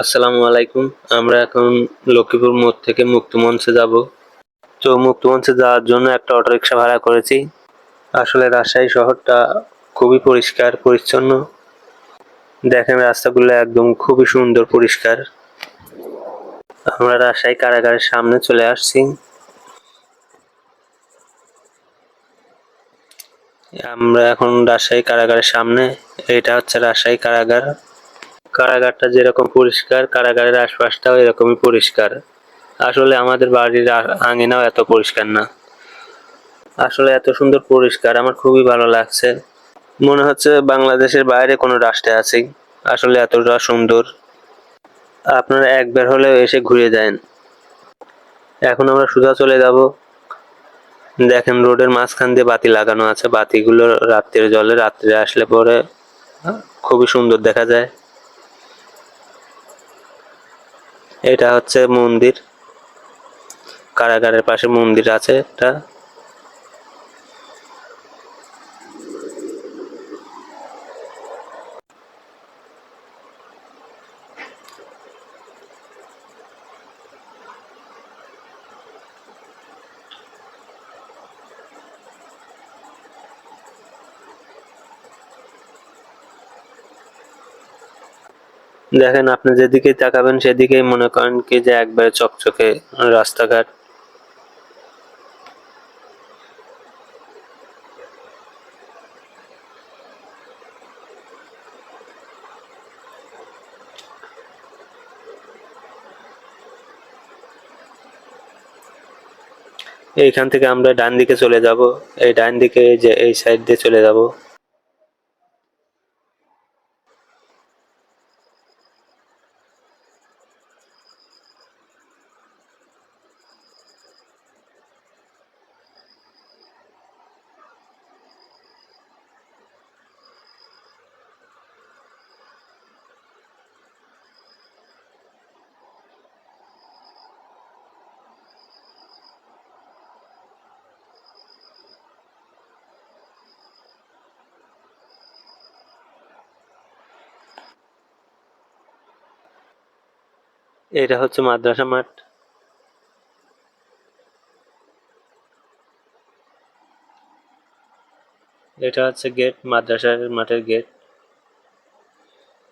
আসসালামু আলাইকুম। আমরা এখন লক্ষ্মীপুর মোড় থেকে মুক্তমঞ্চে যাব। তো মুক্তমঞ্চে যাওয়ার জন্য একটা অটোরিকশা ভাড়া করেছি। আসলে রাজশাহী শহরটা খুবই পরিষ্কার, পরিচ্ছন্ন। দেখেন রাস্তাগুলো একদম খুবই সুন্দর, পরিষ্কার। আমরা রাজশাহী কারাগারের সামনে চলে আসছি। আমরা এখন রাজশাহী কারাগারের সামনে, এটা হচ্ছে রাজশাহী কারাগার। কারাগারটা যেরকম পরিষ্কার, কারাগারের আশপাশটাও এরকমই পরিষ্কার। আসলে আমাদের বাড়ির আঙিনাও এত পরিষ্কার না। আসলে এত সুন্দর পরিষ্কার, আমার খুবই ভালো লাগছে। মনে হচ্ছে বাংলাদেশের বাইরে কোনো রাষ্ট্রে আছি। আসলে এতটা সুন্দর। আপনারা একবার হলেও এসে ঘুরে যান। এখন আমরা সোজা চলে যাব। দেখেন রোডের মাঝখান দিয়ে বাতি লাগানো আছে। বাতিগুলো রাত্রের জলে রাত্রে আসলে পরে খুবই সুন্দর দেখা যায়। এটা হচ্ছে মন্দির। কারাগারের পাশে মন্দির আছে একটা দেখেন, আপনি যেদিকে তাকাবেন, সেদিকেই মনে করেন কি যে একবারে চকচকে রাস্তাঘাট। এইখান থেকে আমরা ডান দিকে চলে যাব। এই ডান দিকে যে এই সাইড দিয়ে চলে যাব। এটা হচ্ছে মাদ্রাসা মাঠ। এটা হচ্ছে গেট, মাদ্রাসার মাঠের গেট।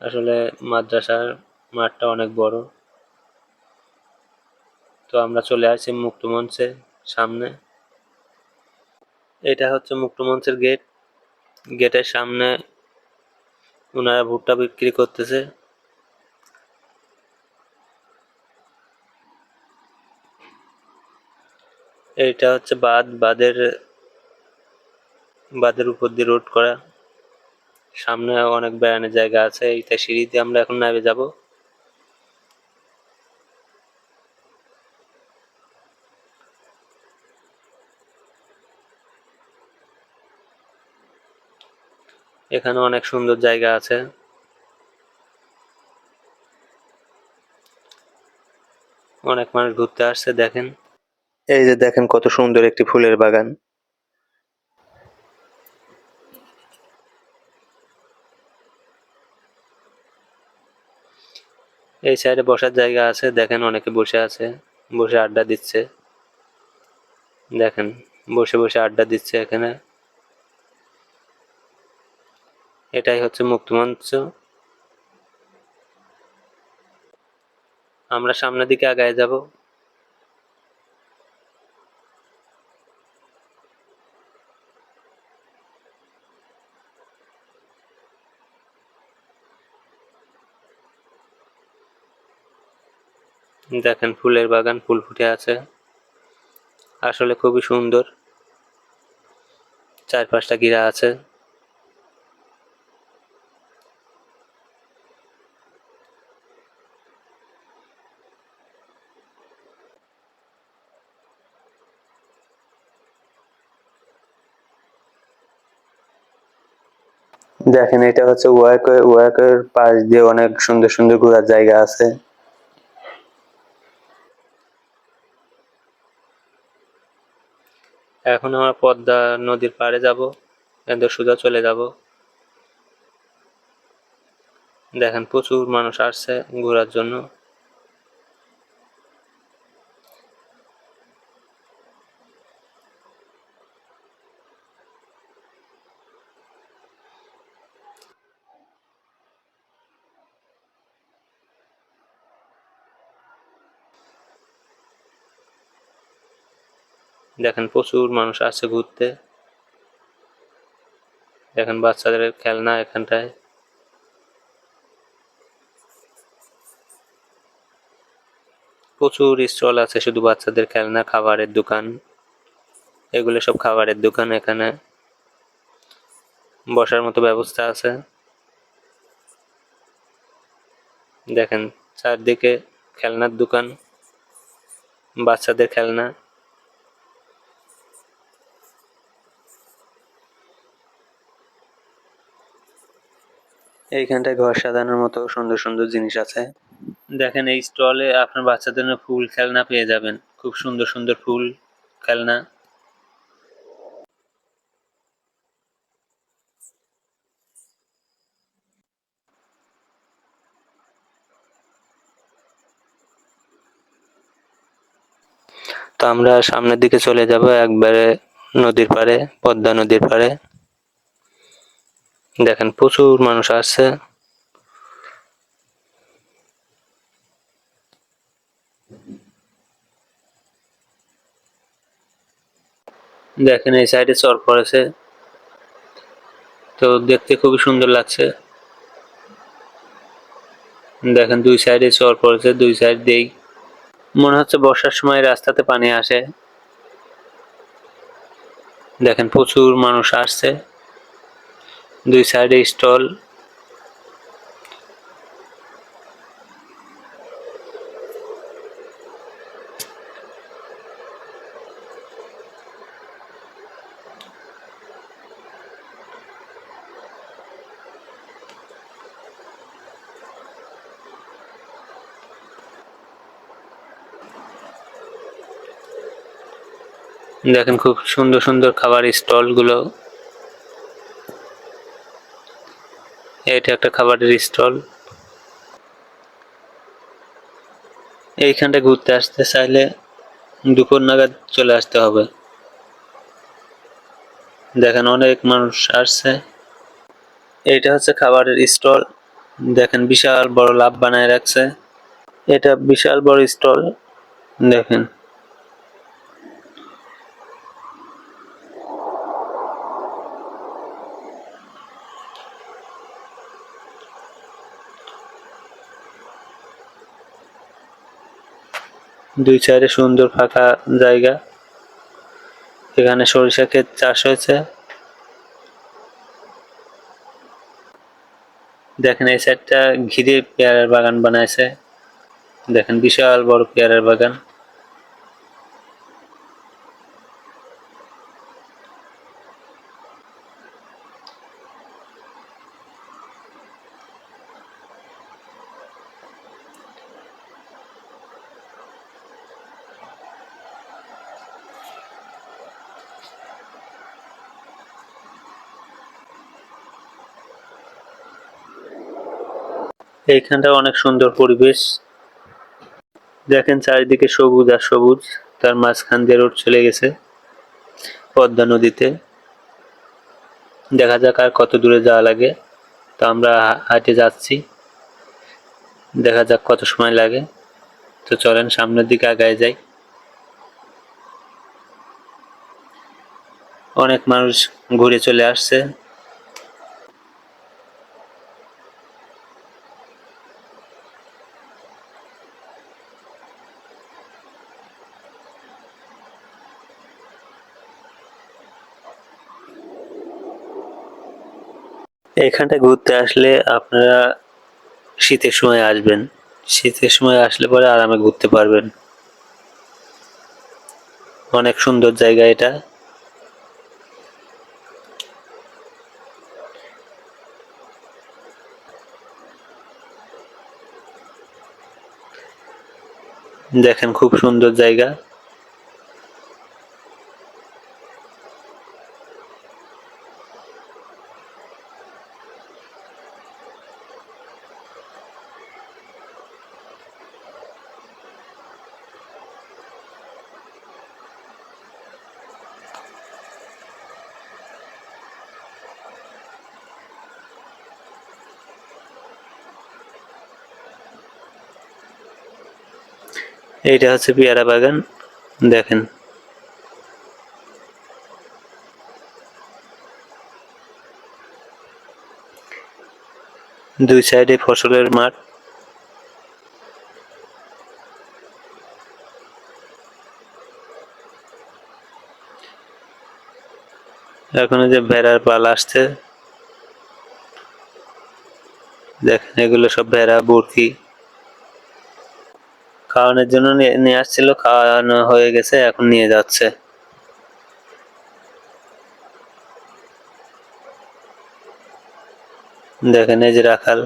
আসলে মাদ্রাসার মাঠটা অনেক বড়। তো আমরা চলে আসি মুক্ত মুক্তমঞ্চের সামনে। এটা হচ্ছে মুক্ত মঞ্চের গেট। গেটের সামনে ওনারা ভুট্টা বিক্রি করতেছে। এইটা হচ্ছে বাঁধ, বাঁধের বাঁধের উপর দিয়ে রোড করা। সামনে অনেক বেড়ানোর জায়গা আছে এইটা সিঁড়ি দিয়ে আমরা এখন নামে যাব। এখানে অনেক সুন্দর জায়গা আছে। অনেক মানুষ ঘুরতে আসছে, দেখেন। এই যে দেখেন কত সুন্দর একটি ফুলের বাগান। এই সাইডে বসার জায়গা আছে, দেখেন অনেকে বসে আছে, বসে আড্ডা দিচ্ছে। দেখেন, বসে বসে আড্ডা দিচ্ছে এখানে। এটাই হচ্ছে মুক্তমঞ্চ আমরা সামনের দিকে আগায় যাব। দেখেন ফুলের বাগান, ফুল ফুটে আছে। আসলে খুবই সুন্দর। চার পাঁচটা গিরা আছে। দেখেন, এটা হচ্ছে ওয়ার্ক, ওয়ার্কের পাশ দিয়ে অনেক সুন্দর সুন্দর ঘোরার জায়গা আছে। এখন আমরা পদ্মা নদীর পাড়ে যাব এদের সোজা চলে যাব। দেখেন প্রচুর মানুষ আসছে ঘোরার জন্য। দেখেন প্রচুর মানুষ আসছে ঘুরতে। দেখেন বাচ্চাদের খেলনা এখানটায়। প্রচুর স্টল আছে, শুধু বাচ্চাদের খেলনা, খাবারের দোকান। এগুলো সব খাবারের দোকান এখানে। বসার মতো ব্যবস্থা আছে। দেখেন চারদিকে খেলনার দোকান, বাচ্চাদের খেলনা। এইখানটায় ঘর সাজানোর মতো সুন্দর সুন্দর জিনিস আছে। দেখেন এই স্টলে আপনার বাচ্চাদের ফুল খেলনা পেয়ে যাবেন। খুব সুন্দর সুন্দর ফুল খেলনা। তো আমরা সামনের দিকে চলে যাব, একবারে নদীর পাড়ে, পদ্মা নদীর পাড়ে। দেখেন, প্রচুর মানুষ আসছে দেখেন, এই সাইডে চর পড়েছে। তো দেখতে খুবই সুন্দর লাগছে। দেখেন, দুই সাইডে চর পড়েছে, দুই সাইড দিয়েই। মনে হচ্ছে বর্ষার সময় রাস্তাতে পানি আসে। দেখেন, প্রচুর মানুষ আসছে। দুই সাইডে স্টল। দেখেন খুব সুন্দর সুন্দর খাবার স্টল এটা একটা খাবারের স্টল। এইখানটা ঘুরতে আসতে চাইলে দুপুর নাগাদ চলে আসতে হবে। দেখেন অনেক মানুষ আসছে। এটা হচ্ছে খাবারের স্টল। দেখেন বিশাল বড় লাভ বানায় রাখছে। এটা বিশাল বড় স্টল। দেখেন। দুই সাইডে সুন্দর ফাঁকা জায়গা। এখানে সরিষা ক্ষেত চাষ হয়েছে। দেখেন এই সাইডটা ঘিরে পেয়ারার বাগান বানাইছে। দেখেন বিশাল বড় পেয়ারার বাগান। এইখানটা অনেক সুন্দর পরিবেশ। দেখেন চারিদিকে সবুজ আর সবুজ, তার মাঝখান দিয়ে রোড চলে গেছে পদ্মা নদীতে। দেখা যাক আর কত দূরে যাওয়া লাগে। তো আমরা হাঁটে যাচ্ছি। দেখা যাক কত সময় লাগে। তো চলেন সামনের দিকে আগায় যাই। অনেক মানুষ ঘুরে চলে আসছে। এখানটা ঘুরতে আসলে আপনারা শীতের সময় আসবেন। শীতের সময় আসলে পরে আরামে ঘুরতে পারবেন। অনেক সুন্দর জায়গা এটা। দেখেন খুব সুন্দর জায়গা। এইটা হচ্ছে পেয়ারা বাগান, দেখেন। দুই সাইডে ফসলের মাঠ। এখন যে ভেড়ার পাল আসছে। দেখেন, এগুলো সব ভেড়া, বুরকি। খাওয়ানোর জন্য নিয়ে- আসছিল, খাওয়ানো হয়ে গেছে, এখন নিয়ে যাচ্ছে। দেখেন এই যে রাখাল।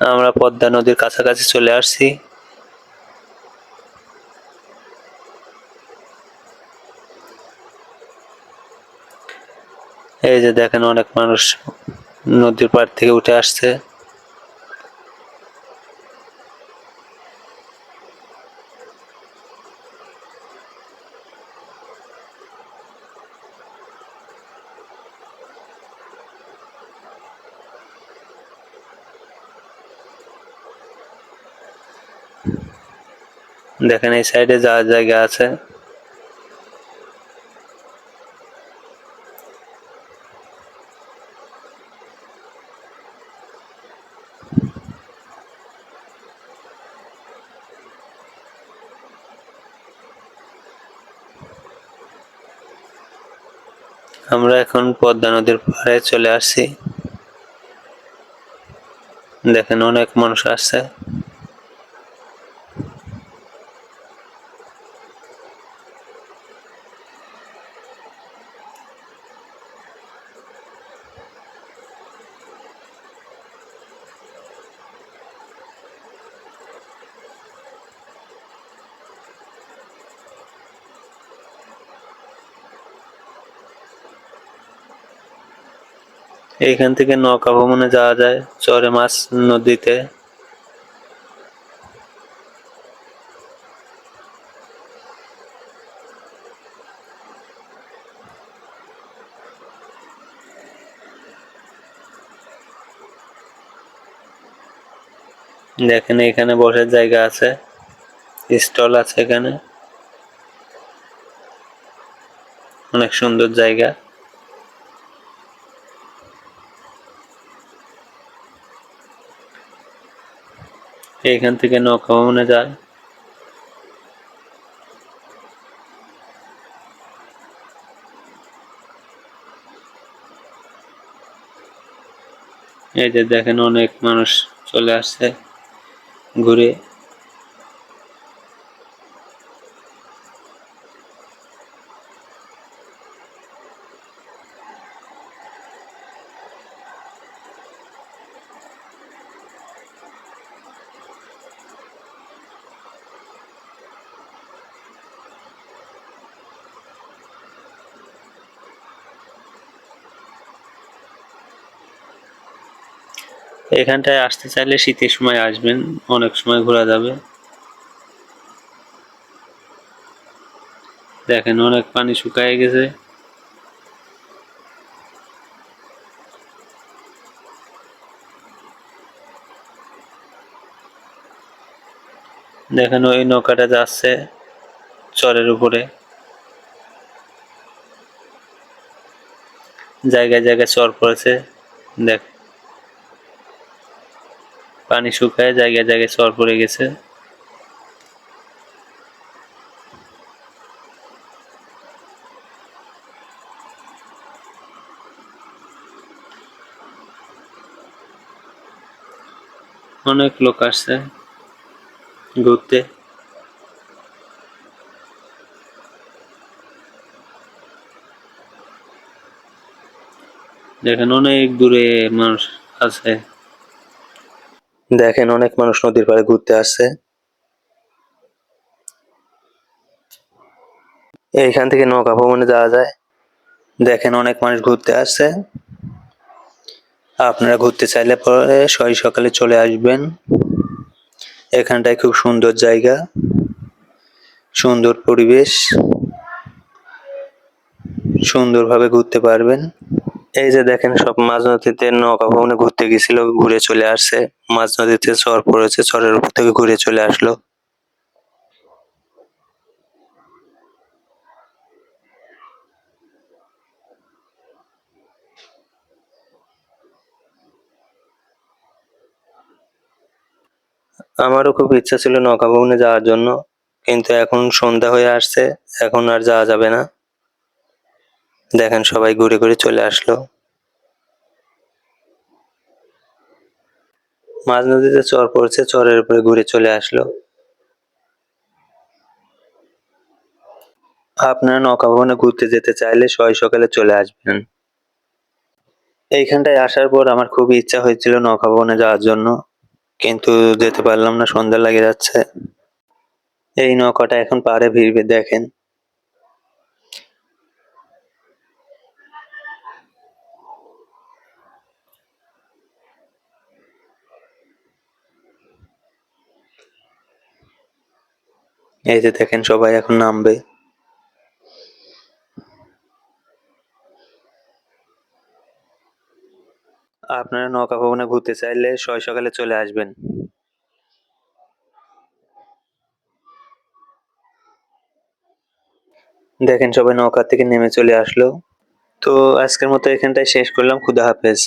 আমরা পদ্মা নদীর কাছাকাছি চলে আসছি। এই যে দেখেন অনেক মানুষ নদীর পাড় থেকে উঠে আসছে। দেখেন এই সাইডে যাওয়ার জায়গা আছে। আমরা এখন পদ্মা নদীর পাড়ে চলে আসছি। দেখেন অনেক মানুষ আসছে। এইখান থেকে নৌকা ভ্রমণে যাওয়া যায় চরে মাছ নদীতে। দেখেন এখানে বসার জায়গা আছে, স্টল আছে এখানে। অনেক সুন্দর জায়গা। এইখান থেকে নৌকা ভ্রমণে যায়? এই যে দেখেন অনেক মানুষ চলে আসছে ঘুরে। এখানটায় আসতে চাইলে শীতের সময় আসবেন, অনেক সময় ঘোরা যাবে। দেখেন অনেক পানি শুকায় গেছে। দেখেন ওই নৌকাটা যাচ্ছে চরের উপরে। জায়গায় জায়গায় চর পড়েছে, দেখ পানি শুকায়, জায়গায় জায়গায় চর পড়ে গেছে। অনেক লোক আসছে ঘুরতে। দেখেন অনেক দূরে মানুষ আছে। দেখেন অনেক মানুষ নদীর পাড়ে ঘুরতে আসছে। এইখান থেকে নৌকা ভ্রমণে যাওয়া যায়। দেখেন অনেক মানুষ ঘুরতে আসছে। আপনারা ঘুরতে চাইলে পরে সই সকালে চলে আসবেন। এখানটায় খুব সুন্দর জায়গা, সুন্দর পরিবেশ, সুন্দরভাবে ঘুরতে পারবেন। এই যে দেখেন সব মাঝ নদীতে নৌকা ভবনে ঘুরতে গেছিল, ঘুরে চলে আসছে। মাঝ নদীতে চর পড়েছে, চরের উপর থেকে ঘুরে চলে আসলো। আমারও খুব ইচ্ছা ছিল নৌকা ভবনে যাওয়ার জন্য, কিন্তু এখন সন্ধ্যা হয়ে আসছে, এখন আর যাওয়া যাবে না। দেখেন সবাই ঘুরে ঘুরে চলে আসলো। মাঝ নদীতে চর পড়ছে, চরের উপরে ঘুরে চলে আসলো। আপনারা নৌকা ভবনে ঘুরতে যেতে চাইলে সবাই সকালে চলে আসবেন। এইখানটায় আসার পর আমার খুবই ইচ্ছা হয়েছিল নৌকা ভবনে যাওয়ার জন্য, কিন্তু যেতে পারলাম না, সন্ধ্যা লেগে যাচ্ছে। এই নৌকাটা এখন পাড়ে ভিড়বে, দেখেন। এই যে দেখেন সবাই এখন নামবে। আপনারা নৌকা ভবনে ঘুরতে চাইলে সয় সকালে চলে আসবেন। দেখেন সবাই নৌকা থেকে নেমে চলে আসলো। তো আজকের মতো এখানটায় শেষ করলাম। খুদা হাফেজ।